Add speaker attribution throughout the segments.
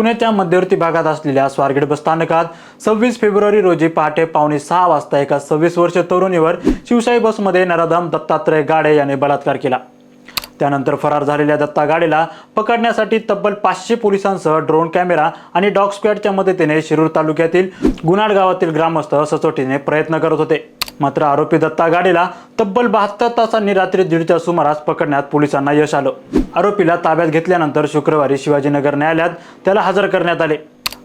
Speaker 1: पुण्याच्या मध्यवर्ती भागात असलेल्या स्वारगेट बस स्थानकात सव्वीस फेब्रुवारी रोजी पहाटे पावणे सहा वाजता एका सव्वीस वर्ष तरुणीवर शिवशाही बसमध्ये नराधम दत्तात्रय गाडे याने बलात्कार केला. त्यानंतर फरार झालेल्या दत्ता गाडीला पकडण्यासाठी तब्बल पाचशे पोलिसांसह ड्रोन कॅमेरा आणि डॉग स्क्वॅडच्या मदतीने शिरूर तालुक्यातील गुनाड गावातील ग्रामस्थ सचोटीने प्रयत्न करत होते. मात्र आरोपी दत्ता गाडीला तब्बल बहात्तर तासांनी रात्री दीडच्या सुमारास पकडण्यात पोलिसांना यश आलं. आरोपीला ताब्यात घेतल्यानंतर शुक्रवारी शिवाजीनगर न्यायालयात त्याला हजर करण्यात आले.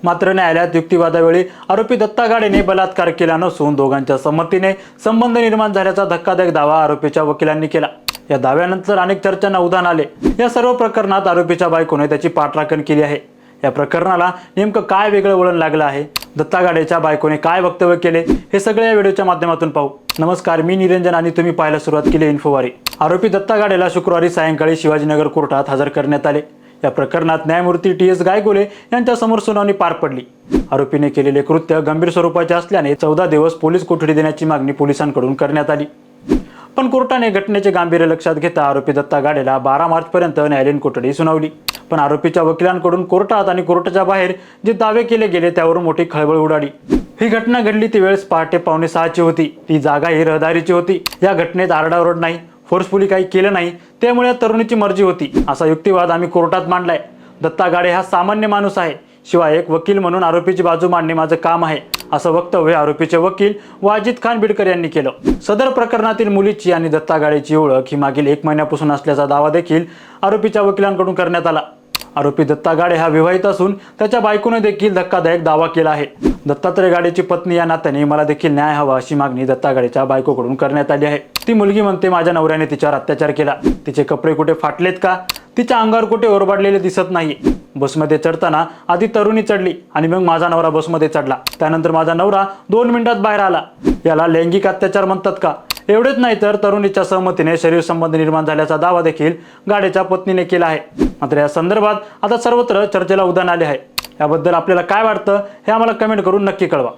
Speaker 1: मात्र न्यायालयात युक्तिवादावेळी आरोपी दत्ता गाडेने बलात्कार केला नसून दोघांच्या संमतीने संबंध निर्माण झाल्याचा धक्कादायक दावा आरोपीच्या वकिलांनी केला. या दाव्यानंतर अनेक चर्चांना उधाण आले. या सर्व प्रकरणात आरोपीच्या बायकोने त्याची पाठराखण केली आहे. या प्रकरणाला नेमकं काय वेगळं वळण लागलं आहे? दत्ता गाडेच्या बायकोने काय वक्तव्य केले? हे सगळे या व्हिडिओच्या माध्यमातून पाहू. नमस्कार मी निरंजन आणि तुम्ही पाहायला सुरुवात केली इन्फोवारी. आरोपी दत्ता गाडेला शुक्रवारी सायंकाळी शिवाजीनगर कोर्टात हजर करण्यात आले. या प्रकरणात न्यायमूर्ती टी एस गायगोले यांच्यासमोर सुनावणी पार पडली. आरोपीने केलेले कृत्य गंभीर स्वरूपाचे असल्याने चौदा दिवस पोलीस कोठडी देण्याची मागणी पोलिसांकडून करण्यात आली. पण कोर्टाने घटनेचे गांभीर्य लक्षात घेता आरोपी दत्ता गाडेला बारा मार्चपर्यंत न्यायालयीन कोठडी सुनावली. पण आरोपीच्या वकिलांकडून कोर्टात आणि कोर्टाच्या बाहेर जे दावे केले गेले त्यावरून मोठी खळबळ उडाली. ही घटना घडली ती वेळेस पहाटे पावणे सहाची होती. ती जागा ही रहदारीची होती. या घटनेत आरडाओरड नाही फोर्सफुली काही केलं नाही त्यामुळे या तरुणीची मर्जी होती असा युक्तिवाद आम्ही कोर्टात मांडलाय. दत्ता गाडे हा सामान्य माणूस आहे शिवाय एक वकील म्हणून आरोपीची बाजू मांडणे माझं काम आहे असं वक्तव्य आरोपीचे वकील वाजिद खान बिडकर यांनी केलं. सदर प्रकरणातील मुलीची आणि दत्ता गाडेची ओळख ही मागील एक महिन्यापासून असल्याचा दावा देखील आरोपीच्या वकिलांकडून करण्यात आला. आरोपी दत्ता गाडे हा विवाहित असून त्याच्या बायकोने देखील धक्कादायक दावा केला आहे. दत्तात्रय गाडेची पत्नी या नात्याने मला देखील न्याय हवा अशी मागणी दत्ता गाडेच्या बायकोकडून करण्यात आली आहे. ती मुलगी म्हणते माझ्या नवऱ्याने तिच्यावर अत्याचार केला. तिचे कपडे कुठे फाटलेत का? तिच्या अंगावर कुठे ओरबाडलेले दिसत नाही. बसमध्ये चढताना आधी तरुणी चढली आणि मग माझा नवरा बसमध्ये चढला. त्यानंतर माझा नवरा दोन मिनिटात बाहेर आला. याला लैंगिक अत्याचार म्हणतात का? एवढेच नाही तर तरुणीच्या सहमतीने शरीर संबंध निर्माण झाल्याचा दावा देखील गाडेच्या पत्नीने केला आहे. मात्र या संदर्भात आता सर्वत्र चर्चेला उदाहरण आले आहे. याबद्दल आपल्याला काय वाटतं हे आम्हाला कमेंट करून नक्की कळवा.